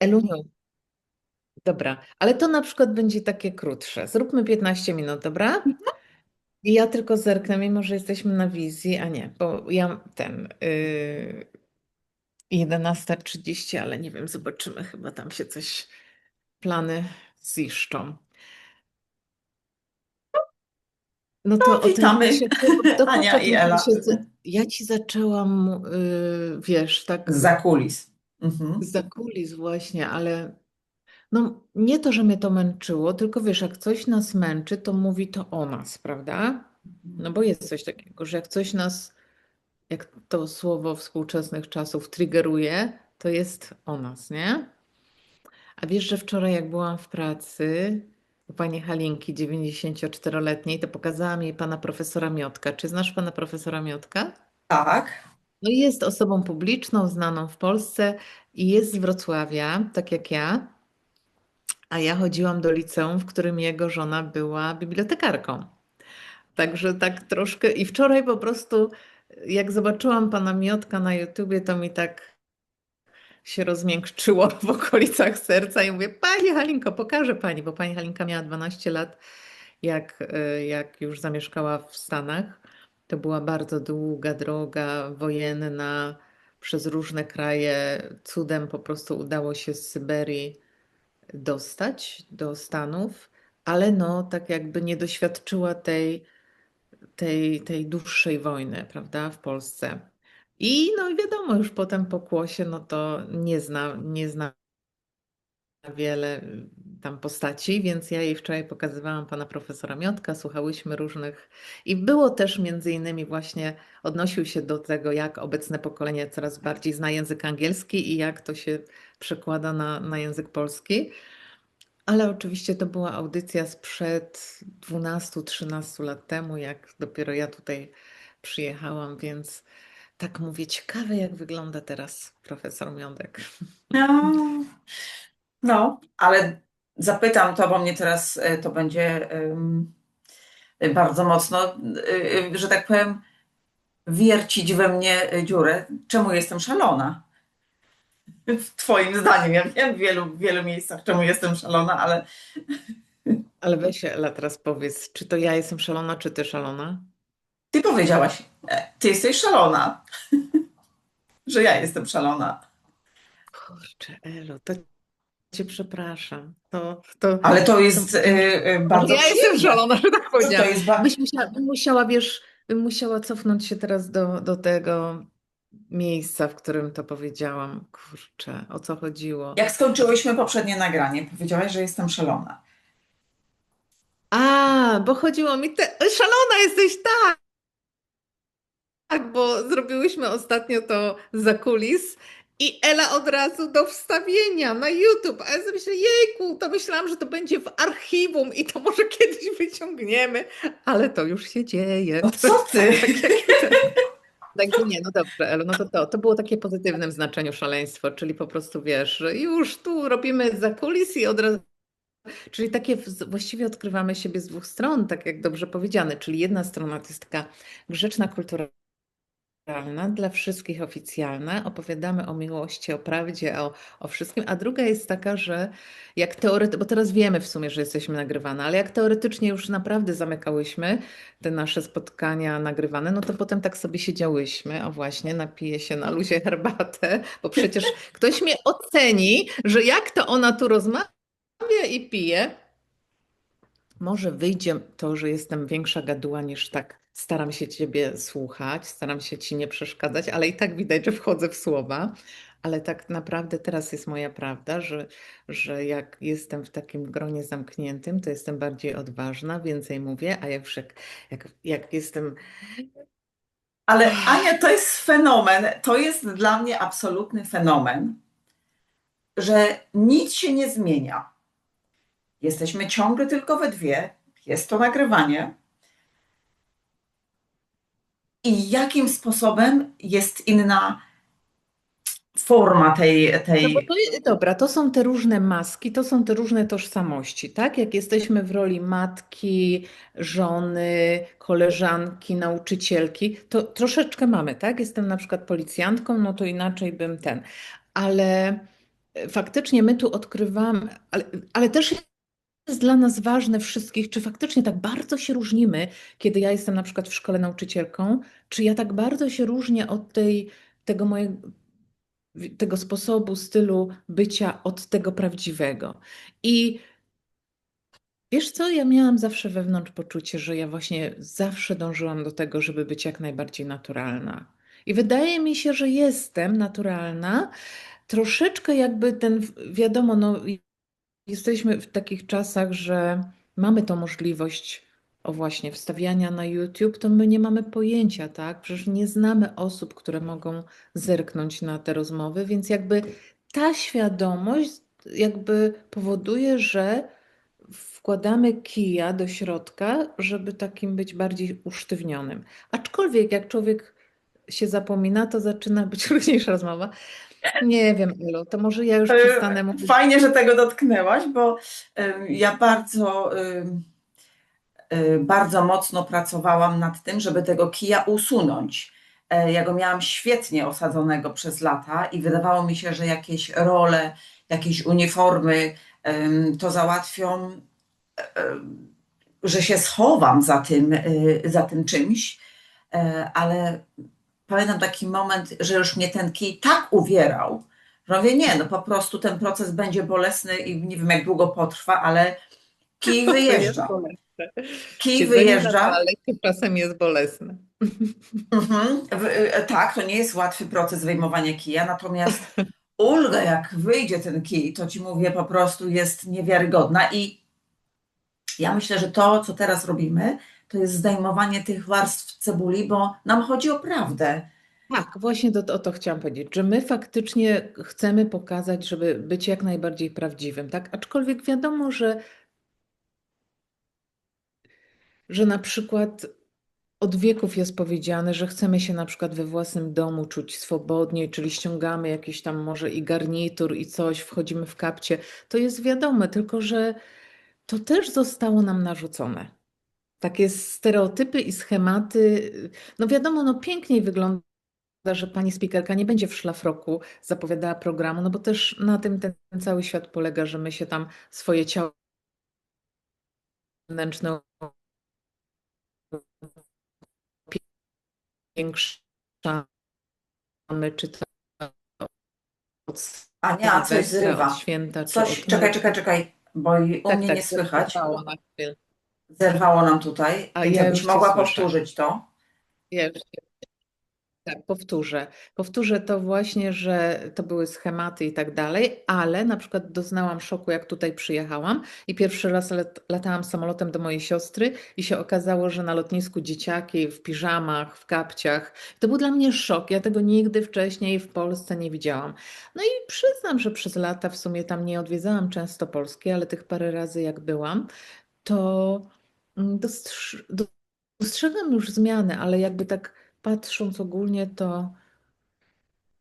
Eluniu, dobra, ale to na przykład będzie takie krótsze. Zróbmy 15 minut, dobra? I ja tylko zerknę, mimo że jesteśmy na wizji, a nie, bo ja ten yy, 11.30, ale nie wiem, zobaczymy, chyba tam się coś, plany ziszczą. No No, to o tym witamy, się, to Ania i Ela. się, ja ci zaczęłam, yy, wiesz, tak Za kulis. Mhm. za kulis właśnie, ale no nie to, że mnie to męczyło, tylko wiesz, jak coś nas męczy, to mówi to o nas, prawda? No bo jest coś takiego, że jak coś nas, jak to słowo współczesnych czasów triggeruje, to jest o nas, nie? A wiesz, że wczoraj jak byłam w pracy u pani Halinki, 94-letniej, to pokazałam jej pana profesora Miotka. Czy znasz pana profesora Miotka? Tak. No jest osobą publiczną, znaną w Polsce i jest z Wrocławia, tak jak ja. A ja chodziłam do liceum, w którym jego żona była bibliotekarką. Także tak troszkę. I wczoraj po prostu, jak zobaczyłam pana Miotka na YouTubie, to mi tak się rozmiękczyło w okolicach serca i mówię, Pani Halinko, pokażę Pani, bo Pani Halinka miała 12 lat, jak, y, jak już zamieszkała w Stanach. To była bardzo długa droga wojenna przez różne kraje. Cudem po prostu udało się z Syberii dostać do Stanów, ale no tak jakby nie doświadczyła tej, tej, tej dłuższej wojny, prawda, w Polsce. I no wiadomo, już potem po kłosie, no to nie zna, nie zna wiele tam postaci, więc ja jej wczoraj pokazywałam pana profesora Miotka, słuchałyśmy różnych i było też między innymi właśnie odnosił się do tego, jak obecne pokolenie coraz bardziej zna język angielski i jak to się przekłada na, na język polski. Ale oczywiście to była audycja sprzed 12-13 lat temu, jak dopiero ja tutaj przyjechałam, więc tak mówię, ciekawe jak wygląda teraz profesor Miądek. No, no, ale zapytam to, bo mnie teraz e, to będzie bardzo mocno, y, że tak powiem, wiercić we mnie dziurę. Czemu jestem szalona? W Twoim zdaniem, ja wiem w wielu, wielu miejscach, czemu jestem szalona, ale Ale weź Ela teraz powiedz, czy to ja jestem szalona, czy ty szalona? Ty powiedziałaś, e, ty jesteś szalona, że ja jestem szalona. Kurczę, Elo, to cię przepraszam. To, to, Ale to jest y, y, bardzo ja jestem szalona, że tak To powiedziałam. jest Byś musiała, bym musiała, wiesz, bym musiała cofnąć się teraz do, do tego miejsca, w którym to powiedziałam. Kurczę, o co chodziło? Jak skończyłyśmy poprzednie nagranie, powiedziałaś, że jestem szalona. A, bo chodziło mi te... Szalona jesteś, tak! Tak, bo zrobiłyśmy ostatnio to za kulis i Ela od razu do wstawienia na YouTube. A ja sobie myślę, jejku, to myślałam, że to będzie w archiwum i to może kiedyś wyciągniemy, ale to już się dzieje. No co ty? Także nie, no dobrze, Elu, no to, to to było takie pozytywnym znaczeniu szaleństwo, czyli po prostu wiesz, już tu robimy za kulis i od razu. Czyli takie właściwie odkrywamy siebie z dwóch stron, tak jak dobrze powiedziane. Czyli jedna strona to jest taka grzeczna, dla wszystkich oficjalna, opowiadamy o miłości, o prawdzie, o, o wszystkim, a druga jest taka, że jak teoretycznie, bo teraz wiemy w sumie, że jesteśmy nagrywane, ale jak teoretycznie już naprawdę zamykałyśmy te nasze spotkania nagrywane, no to potem tak sobie siedziałyśmy, o właśnie, napiję się na luzie herbatę, bo przecież ktoś mnie oceni, że jak to ona tu rozmawia i pije, może wyjdzie to, że jestem większa gaduła niż tak. Staram się Ciebie słuchać, staram się Ci nie przeszkadzać, ale i tak widać, że wchodzę w słowa. Ale tak naprawdę teraz jest moja prawda, że, że jak jestem w takim gronie zamkniętym, to jestem bardziej odważna, więcej mówię, a jak, jak, jak jestem. Ale Ania, to jest fenomen, to jest dla mnie absolutny fenomen, że nic się nie zmienia. Jesteśmy ciągle tylko we dwie, jest to nagrywanie. I jakim sposobem jest inna forma tej. No tej... bo to, dobra, to są te różne maski, to są te różne tożsamości, tak? Jak jesteśmy w roli matki, żony, koleżanki, nauczycielki, to troszeczkę mamy, tak? Jestem na przykład policjantką, no to inaczej bym ten. Ale faktycznie my tu odkrywamy, ale, ale też jest dla nas ważne wszystkich, czy faktycznie tak bardzo się różnimy, kiedy ja jestem na przykład w szkole nauczycielką, czy ja tak bardzo się różnię od tej, tego mojego tego sposobu, stylu bycia od tego prawdziwego. I wiesz co, ja miałam zawsze wewnątrz poczucie, że ja właśnie zawsze dążyłam do tego, żeby być jak najbardziej naturalna. I wydaje mi się, że jestem naturalna. Troszeczkę jakby ten, wiadomo, no, jesteśmy w takich czasach, że mamy tą możliwość o właśnie wstawiania na YouTube, to my nie mamy pojęcia, tak? Przecież nie znamy osób, które mogą zerknąć na te rozmowy, więc jakby ta świadomość jakby powoduje, że wkładamy kija do środka, żeby takim być bardziej usztywnionym. Aczkolwiek jak człowiek się zapomina, to zaczyna być luźniejsza rozmowa. Nie wiem, Elu, to może ja już przestanę mówić. Fajnie, że tego dotknęłaś, bo ja bardzo Y, bardzo mocno pracowałam nad tym, żeby tego kija usunąć. E, ja go miałam świetnie osadzonego przez lata i wydawało mi się, że jakieś role, jakieś uniformy to załatwią, e, że się schowam za tym, za tym czymś, e, ale pamiętam taki moment, że już mnie ten kij tak uwierał, że mówię, nie, no po prostu ten proces będzie bolesny i nie wiem jak długo potrwa, ale kij wyjeżdża. Kij wyjeżdża. Ale czasem jest bolesne. Mhm. E, tak, to nie jest łatwy proces wyjmowania kija, natomiast ulga, jak wyjdzie ten kij, to ci mówię, po prostu jest niewiarygodna. I ja myślę, że to, co teraz robimy, to jest zdejmowanie tych warstw cebuli, bo nam chodzi o prawdę. Tak, właśnie to, o to chciałam powiedzieć, że my faktycznie chcemy pokazać, żeby być jak najbardziej prawdziwym, tak? Aczkolwiek wiadomo, że że na przykład od wieków jest powiedziane, że chcemy się na przykład we własnym domu czuć swobodnie, czyli ściągamy jakiś tam może i garnitur i coś, wchodzimy w kapcie. To jest wiadome, tylko że to też zostało nam narzucone. Takie stereotypy i schematy. No wiadomo, no piękniej wygląda, że pani speakerka nie będzie w szlafroku zapowiadała programu, no bo też na tym ten cały świat polega, że my się tam swoje ciało wewnętrzne powiększamy, czy to Ania, coś zrywa. święta, coś, czekaj, czekaj, czekaj, bo u tak, mnie tak, nie słychać. Zerwało nam tutaj, A ja jakbyś mogła powtórzyć to. Jeszcze, tak, powtórzę. Powtórzę to właśnie, że to były schematy i tak dalej, ale na przykład doznałam szoku, jak tutaj przyjechałam i pierwszy raz latałam samolotem do mojej siostry i się okazało, że na lotnisku dzieciaki w piżamach, w kapciach. To był dla mnie szok. Ja tego nigdy wcześniej w Polsce nie widziałam. No i przyznam, że przez lata w sumie tam nie odwiedzałam często Polski, ale tych parę razy jak byłam, to dostrzegam już zmiany, ale jakby tak patrząc ogólnie, to,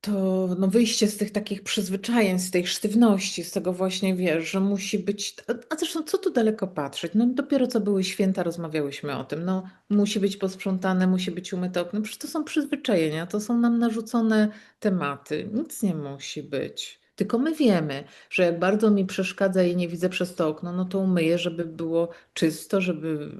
to no wyjście z tych takich przyzwyczajeń, z tej sztywności, z tego właśnie wiesz, że musi być. A zresztą co tu daleko patrzeć? No dopiero co były święta, rozmawiałyśmy o tym. No musi być posprzątane, musi być umyte okno. Przecież to są przyzwyczajenia, to są nam narzucone tematy. Nic nie musi być. Tylko my wiemy, że jak bardzo mi przeszkadza i nie widzę przez to okno, no to umyję, żeby było czysto, żeby,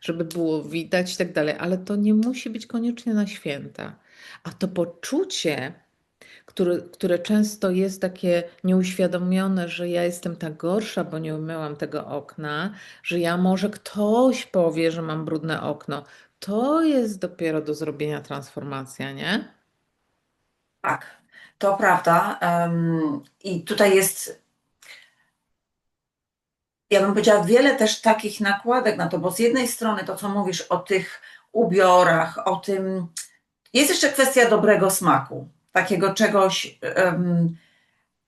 żeby było widać i tak dalej. Ale to nie musi być koniecznie na święta. A to poczucie, które, które często jest takie nieuświadomione, że ja jestem ta gorsza, bo nie umyłam tego okna, że ja może ktoś powie, że mam brudne okno. To jest dopiero do zrobienia transformacja, nie? Tak. To prawda. I tutaj jest, ja bym powiedziała, wiele też takich nakładek na to, bo z jednej strony to, co mówisz o tych ubiorach, o tym, jest jeszcze kwestia dobrego smaku, takiego czegoś,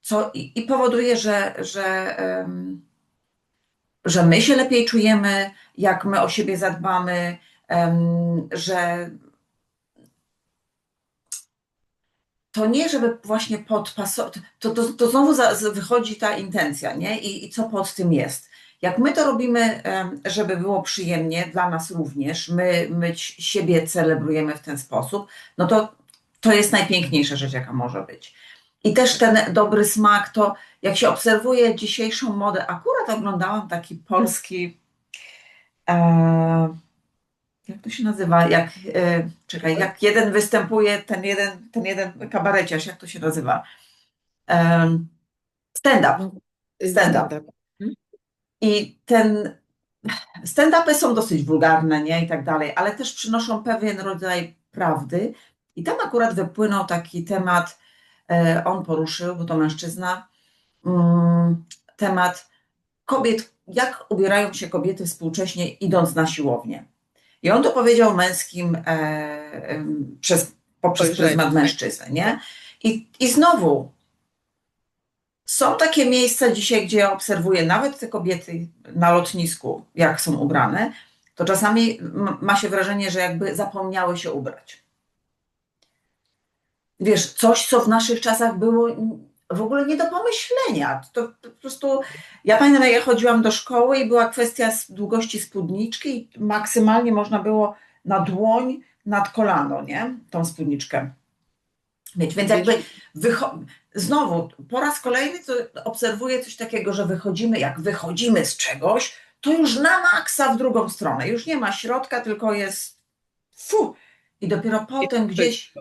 co i, powoduje, że, że, że my się lepiej czujemy, jak my o siebie zadbamy, że to nie, żeby właśnie podpasować, to, to, to znowu za, wychodzi ta intencja, nie? I, I co pod tym jest. Jak my to robimy, żeby było przyjemnie dla nas również, my, my siebie celebrujemy w ten sposób, no to to jest najpiękniejsza rzecz, jaka może być. I też ten dobry smak, to jak się obserwuje dzisiejszą modę, akurat oglądałam taki polski, e, jak to się nazywa, jak, e, czekaj, jak jeden występuje, ten jeden, ten jeden kabareciarz, jak to się nazywa? E, stand-up. Stand-up. I ten stand-upy są dosyć wulgarne, nie? I tak dalej, ale też przynoszą pewien rodzaj prawdy. I tam akurat wypłynął taki temat, e, on poruszył, bo to mężczyzna, mm, temat kobiet, jak ubierają się kobiety współcześnie idąc na siłownię. I on to powiedział męskim e, e, przez, poprzez pryzmat mężczyzny, nie? I, I znowu są takie miejsca dzisiaj, gdzie ja obserwuję nawet te kobiety na lotnisku, jak są ubrane, to czasami ma się wrażenie, że jakby zapomniały się ubrać. Wiesz, coś, co w naszych czasach było w ogóle nie do pomyślenia. To po prostu. Ja pamiętam, jak ja chodziłam do szkoły i była kwestia długości spódniczki, i maksymalnie można było na dłoń nad kolano, nie? Tą spódniczkę mieć. Więc jakby znowu po raz kolejny to obserwuję coś takiego, że wychodzimy, jak wychodzimy z czegoś, to już na maksa w drugą stronę. Już nie ma środka, tylko jest fu. I dopiero potem gdzieś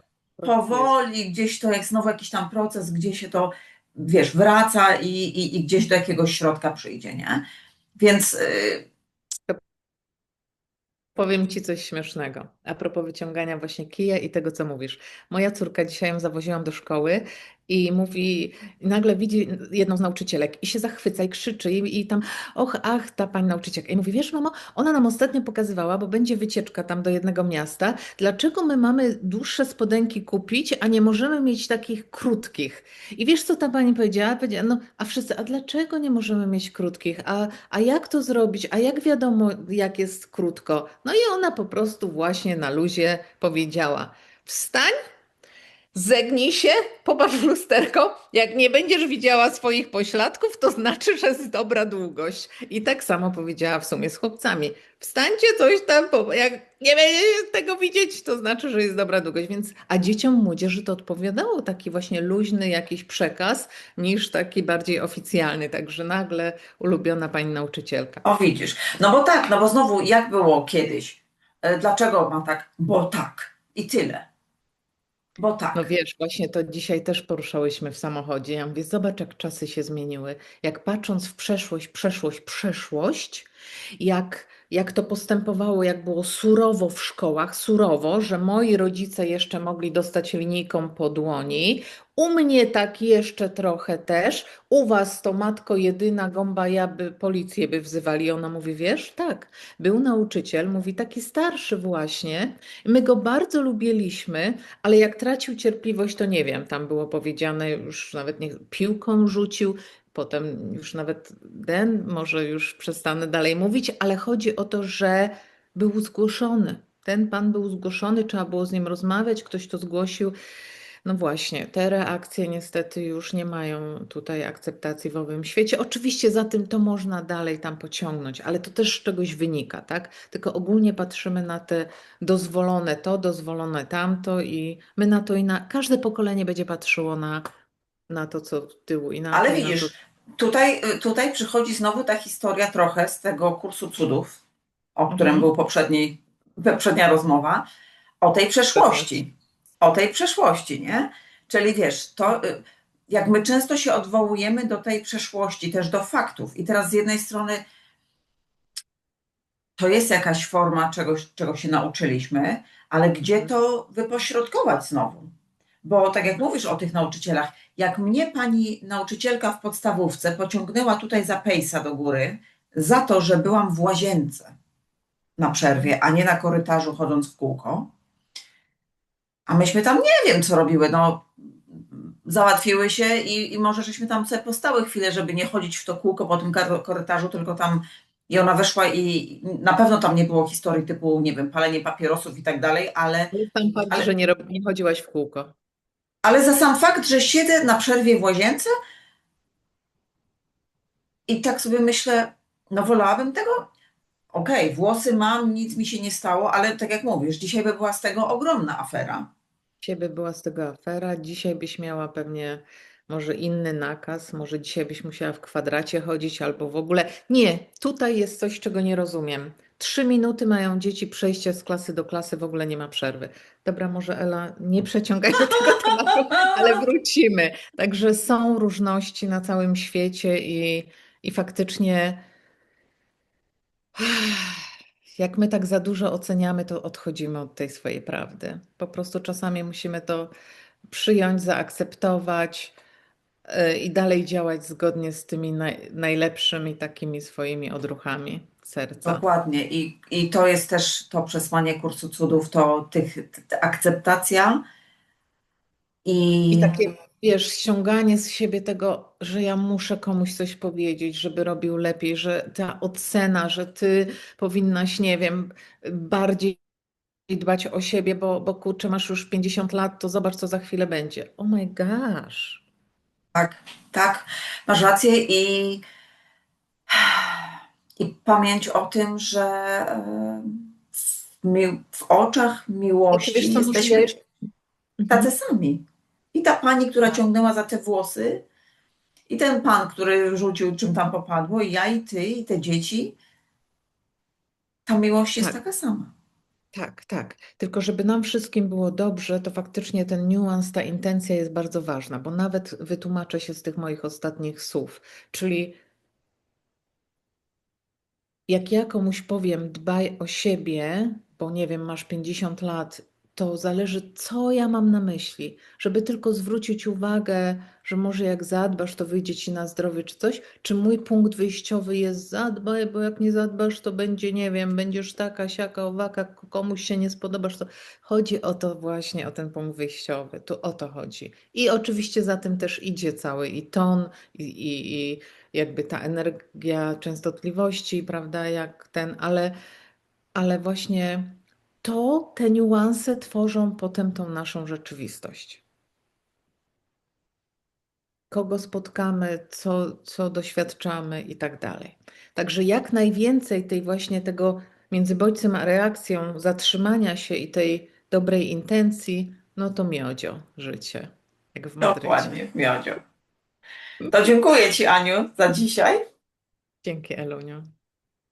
powoli, gdzieś to jak znowu jakiś tam proces, gdzie się to, wiesz, wraca i, i, i gdzieś do jakiegoś środka przyjdzie, nie? Więc y, Powiem ci coś śmiesznego. A propos wyciągania właśnie kija i tego, co mówisz. Moja córka dzisiaj ją zawoziłam do szkoły i mówi, nagle widzi jedną z nauczycielek i się zachwyca i krzyczy i, i tam, och, ach, ta pani nauczycielka. I mówi, wiesz, mamo, ona nam ostatnio pokazywała, bo będzie wycieczka tam do jednego miasta, dlaczego my mamy dłuższe spodenki kupić, a nie możemy mieć takich krótkich. I wiesz, co ta pani powiedziała? Powiedziała, no, a wszyscy, a dlaczego nie możemy mieć krótkich? A, a jak to zrobić? A jak wiadomo, jak jest krótko? No i ona po prostu właśnie na luzie powiedziała: Wstań, zegnij się, popatrz w lusterko. Jak nie będziesz widziała swoich pośladków, to znaczy, że jest dobra długość. I tak samo powiedziała w sumie z chłopcami. Wstańcie coś tam, jak nie będziecie tego widzieć, to znaczy, że jest dobra długość. Więc, a dzieciom młodzieży to odpowiadało taki właśnie luźny jakiś przekaz, niż taki bardziej oficjalny. Także nagle ulubiona pani nauczycielka. o widzisz. No bo tak, no bo znowu jak było kiedyś? E, Dlaczego ma tak? Bo tak. I tyle. Bo tak. No wiesz, właśnie to dzisiaj też poruszałyśmy w samochodzie. Ja mówię, zobacz, jak czasy się zmieniły. Jak patrząc w przeszłość, przeszłość, przeszłość, jak, jak to postępowało, jak było surowo w szkołach, surowo, że moi rodzice jeszcze mogli dostać linijką po dłoni. U mnie tak jeszcze trochę też. U was to matko jedyna gąba, ja by policję by wzywali. Ona mówi, wiesz, tak, był nauczyciel, mówi taki starszy właśnie. My go bardzo lubiliśmy, ale jak tracił cierpliwość, to nie wiem, tam było powiedziane, już nawet nie, piłką rzucił, potem już nawet den, może już przestanę dalej mówić, ale chodzi o to, że był zgłoszony. Ten pan był zgłoszony, trzeba było z nim rozmawiać, ktoś to zgłosił. No właśnie, te reakcje niestety już nie mają tutaj akceptacji w owym świecie. Oczywiście za tym to można dalej tam pociągnąć, ale to też z czegoś wynika, tak? Tylko ogólnie patrzymy na te dozwolone to, dozwolone tamto i my na to i na każde pokolenie będzie patrzyło na, na to, co tyłu i na Ale widzisz, to. tutaj, tutaj przychodzi znowu ta historia trochę z tego kursu cudów, o którym Mhm. był poprzedniej, poprzednia rozmowa, o tej przeszłości. O tej przeszłości, nie? Czyli wiesz, to y, jak my często się odwołujemy do tej przeszłości, też do faktów. I teraz z jednej strony to jest jakaś forma czegoś, czego się nauczyliśmy, ale gdzie to wypośrodkować znowu? Bo tak jak mówisz o tych nauczycielach, jak mnie pani nauczycielka w podstawówce pociągnęła tutaj za pejsa do góry za to, że byłam w łazience na przerwie, a nie na korytarzu chodząc w kółko, a myśmy tam nie wiem, co robiły, no załatwiły się i, i może żeśmy tam sobie postały chwilę, żeby nie chodzić w to kółko po tym korytarzu, tylko tam i ona weszła i na pewno tam nie było historii typu, nie wiem, palenie papierosów i tak dalej, ale Sam fakt, Ale- że nie, rob- nie chodziłaś w kółko. Ale za sam fakt, że siedzę na przerwie w łazience i tak sobie myślę, no wolałabym tego. Okej, włosy mam, nic mi się nie stało, ale tak jak mówisz, dzisiaj by była z tego ogromna afera. Dzisiaj by była z tego afera, dzisiaj byś miała pewnie może inny nakaz, może dzisiaj byś musiała w kwadracie chodzić, albo w ogóle. Nie, tutaj jest coś, czego nie rozumiem. Trzy minuty mają dzieci przejście z klasy do klasy, w ogóle nie ma przerwy. Dobra, może Ela, nie przeciągaj do tego tematu, ale wrócimy. Także są różności na całym świecie i, i faktycznie jak my tak za dużo oceniamy, to odchodzimy od tej swojej prawdy. Po prostu czasami musimy to przyjąć, zaakceptować y, i dalej działać zgodnie z tymi naj, najlepszymi takimi swoimi odruchami serca. Dokładnie. I, I to jest też to przesłanie kursu cudów, to tych, t- akceptacja i, I takie, wiesz, ściąganie z siebie tego, że ja muszę komuś coś powiedzieć, żeby robił lepiej, że ta ocena, że ty powinnaś, nie wiem, bardziej dbać o siebie, bo, bo kurczę, masz już 50 lat, to zobacz, co za chwilę będzie. Oh my gosh. tak, tak, masz rację i, i pamięć o tym, że e, w, mi, w oczach miłości wiesz, jesteśmy. Mhm. tacy sami. I ta pani, która ciągnęła za te włosy, i ten pan, który rzucił czym tam popadło, i ja, i ty, i te dzieci. Ta miłość jest Tak. taka sama. Tak, tak. Tylko żeby nam wszystkim było dobrze, to faktycznie ten niuans, ta intencja jest bardzo ważna, bo nawet wytłumaczę się z tych moich ostatnich słów. Czyli jak ja komuś powiem, dbaj o siebie, bo nie wiem, masz 50 lat, to zależy, co ja mam na myśli. Żeby tylko zwrócić uwagę, że może jak zadbasz, to wyjdzie ci na zdrowie czy coś, czy mój punkt wyjściowy jest zadbaj, bo jak nie zadbasz, to będzie, nie wiem, będziesz taka, siaka, owaka, komuś się nie spodobasz. To chodzi o to właśnie, o ten punkt wyjściowy. Tu o to chodzi. I oczywiście za tym też idzie cały i ton, i, i, i jakby ta energia częstotliwości, prawda, jak ten, ale, ale właśnie to, te niuanse tworzą potem tą naszą rzeczywistość. Kogo spotkamy, co, co doświadczamy i tak dalej. Także jak najwięcej tej właśnie tego między bodźcem a reakcją, zatrzymania się i tej dobrej intencji, no to miodzio życie, jak w Madrycie. Dokładnie, miodzio. To dziękuję Ci, Aniu, za dzisiaj. Dzięki, Eluniu.